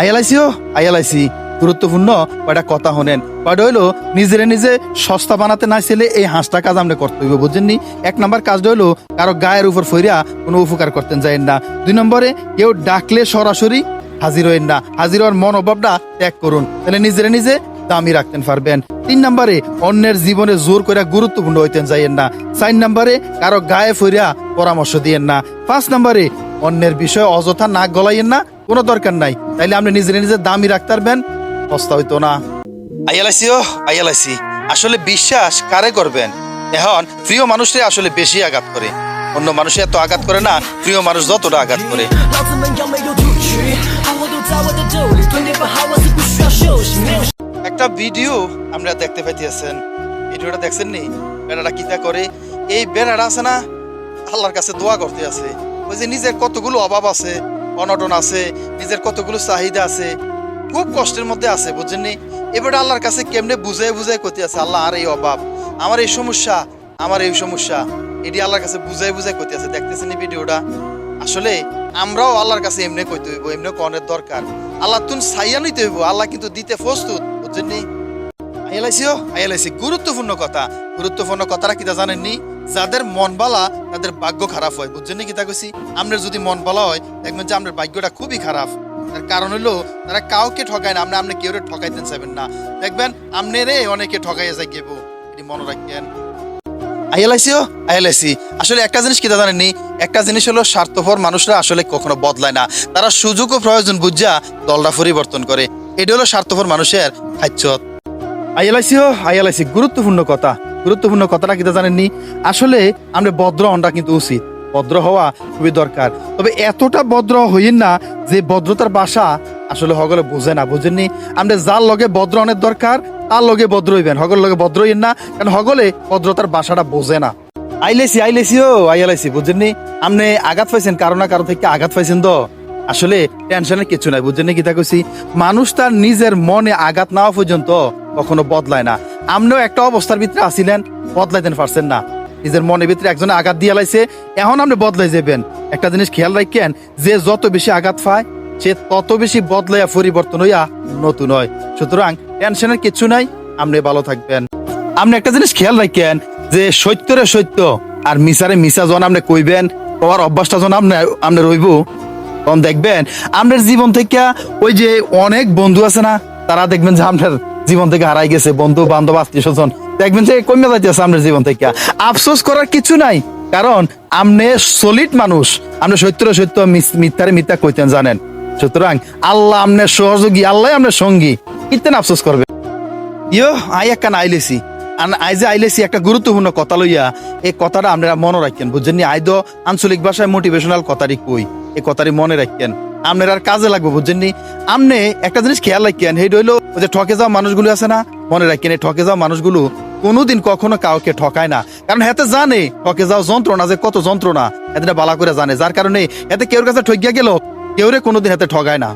আইএলআইসি ও আইএলআইসি। গুরুত্বপূর্ণ, কয়টা কথা হনেন কয়টা হইল, নিজেরে নিজে সস্তা বানাতে না ছেলে এই হাঁসটা কাজ আমরা করতে হইব, বুঝছেননি? এক নম্বর কাজটা হইল, কারও গায়ের উপর ফইরা কোনো উপকার করতেন যাইন না। দুই নম্বরে, কেউ ডাকলে সরাসরি হাজির হইন না। হাজির হওয়ার মনোভাবটা ত্যাগ করুন। তাহলে নিজেরে নিজে দামি রাখতেন পারবেন। তিন নম্বরে, অন্যের জীবনে জোর করে গুরুত্বপূর্ণ হইতেন যাইয়েন না। চার নম্বরে, কারও গায়ে ফইরা পরামর্শ দিয়েন না। পাঁচ নম্বরে, অন্যের বিষয়ে অযথা নাক গলাইয়েন না। কোনো দরকার নাই। তাইলে আপনি নিজের নিজের দামই রাখতে পারবেন অবস্থা হইতো না। আইএলআইসি ও, আইএলআইসি। আসলে বিশ্বাস কারে করবেন? এখন প্রিয় মানুষরে আসলে বেশি আঘাত করে। অন্য মানুষে এত আঘাত করে না, প্রিয় মানুষ যতটা আঘাত করে। একটা ভিডিও আমরা দেখতে পাইতেছেন। ভিডিওটা দেখছেন নি বেড়াটা কিতা করে? এই বেড়াটা আছে না, আল্লাহর কাছে দোয়া করতে আছে। ওই যে নিজের কতগুলো অভাব আছে অনটন আছে, নিজের কতগুলো চাহিদা আছে, খুব কষ্টের মধ্যে আছে, বুঝছেন নি? এবারে আল্লাহর কাছে কেমনে বুঝাই বুঝাই করতে আছে? আল্লাহ, আর এই অভাব আমার এই সমস্যা, আমার এই সমস্যা। এটি আল্লাহর কাছে বুঝাই বুঝাই করতে আছে। দেখতেছেন এই ভিডিওটা? আসলে আমরাও আল্লাহর কাছে এমনি কইতে হইব, এমনি কনের দরকার। আল্লাহ তুন সাইয়া নিতে হইব, আল্লাহ কিন্তু দিতে প্রস্তুত, বুঝছেন নি? আইএলআইসিও আইএলআইসি গুরুত্বপূর্ণ কথা। গুরুত্বপূর্ণ কথাটা কিতা জানেননি যাদের মন বালা, তাদের ভাগ্য খারাপ হয়। বুঝছেন নি কিতা কইছি? আপনার যদি মন বালা হয়, দেখবেন যে আপনার ভাগ্যটা খুবই খারাপ। তার কারণ হলো তারা কাউকে ঠকায় না। আপনি আপনি কেউ ঠকাইতেন চাইবেন না। দেখবেন আপনি রে অনেকে ঠকাইয়া যাই গেবো এটি মনে রাখবেন। আইএলআইসিও আইএলআইসি আসলে একটা জিনিস কি জানেননি একটা জিনিস হলো, স্বার্থপর মানুষরা আসলে কখনো বদলায় না। তারা সুযোগ ও প্রয়োজন বুঝা দলটা পরিবর্তন করে। এটা হলো স্বার্থপর মানুষের খাচ্ছত। আইএলআইসিও আইএলআইসি গুরুত্বপূর্ণ কথা। গুরুত্বপূর্ণ কথাটা কিতা জানেননি? আসলে আমরা ভদ্র হনটা কিন্তু উচিত। ভদ্র হওয়া খুবই দরকার। তবে এতটা ভদ্র হইন না যে ভদ্রতার বাসা আসলে হগলে বোঝে না, বুঝেননি? আমরা যার লগে ভদ্র অনেক দরকার, তার লগে ভদ্র হইবেন। হগল লগে ভদ্র হইন না, কারণ হগলে ভদ্রতার বাসাটা বোঝে না। আইলেসি আইলেসি ও আইএলআইসি বুঝেননি? আপনি আঘাত পাইছেন কারও না কারও থেকে আঘাত পাইছেন তো? আসলে টেনশনের কিছু নাই বুঝছেন কি তা কইছি? মানুষ তার নিজের মনে আঘাত না হওয়া পর্যন্ত কখনো বদলায় না। আপনিও একটা অবস্থার ভিতরে আসিলেন, বদলাইতেন পারছেন না। নিজের মনের ভিতরে একজনে আঘাত দিয়ে লাইছে, এখন আপনি বদলাই যাবেন। একটা জিনিস খেয়াল রাখেন, যে যত বেশি আঘাত পায়, সে তত বেশি বদলাইয়া পরিবর্তন হইয়া নতুন হয়। সুতরাং টেনশনের কিছু নাই, আপনি ভালো থাকবেন। আপনি একটা জিনিস খেয়াল রাখেন, যে সত্যরে সত্য আর মিসারে মিসা জন আপনি কইবেন তোমার অভ্যাসটা জন আপনি আপনি রইব, তখন দেখবেন, আপনার জীবন থেকে ওই যে অনেক বন্ধু আছে না, তারা দেখবেন যে আপনার জীবন থেকে হারাই গেছে, বন্ধু, বান্ধব, আত্মীয় স্বজন। দেখবেন যে কমে যাইতেছে আপনার জীবন থেকে। আফসোস করার কিছু নাই, কারণ আপনি সলিড মানুষ। আপনি সত্যরে সত্য মিথ্যারে মিথ্যা কইতেন, জানেন। সুতরাং আল্লাহ আপনার সহযোগী, আল্লাহ আপনার সঙ্গী। কিতেন আফসোস করবে? ইয়ো, আই একটা আইলেছি আন আই যে আইলেছি একটা গুরুত্বপূর্ণ কথা লইয়া এই কথাটা আপনারা মনে রাখেন। বুঝছেন আই তো আঞ্চলিক ভাষায় মোটিভেশনাল কথারই কই? এই কথারই মনে রাখেন। আপনার আর কাজে লাগবে বুঝছেন নি একটা জিনিস খেয়াল রাখেন হেড হইল যে ঠকে যাওয়া মানুষগুলো আছে না, মনে রাখেন এই ঠকে যাওয়া মানুষগুলো কোনোদিন কখনো কাউকে ঠকায় না। কারণ হেতে জানে ঠকে যাওয়া যন্ত্রণা যে কত যন্ত্রণা এতে বালা করে জানে। যার কারণে এতে কেউর কাছে ঠকিয়া গেল কেউরে কোনোদিন হাতে ঠগায় না।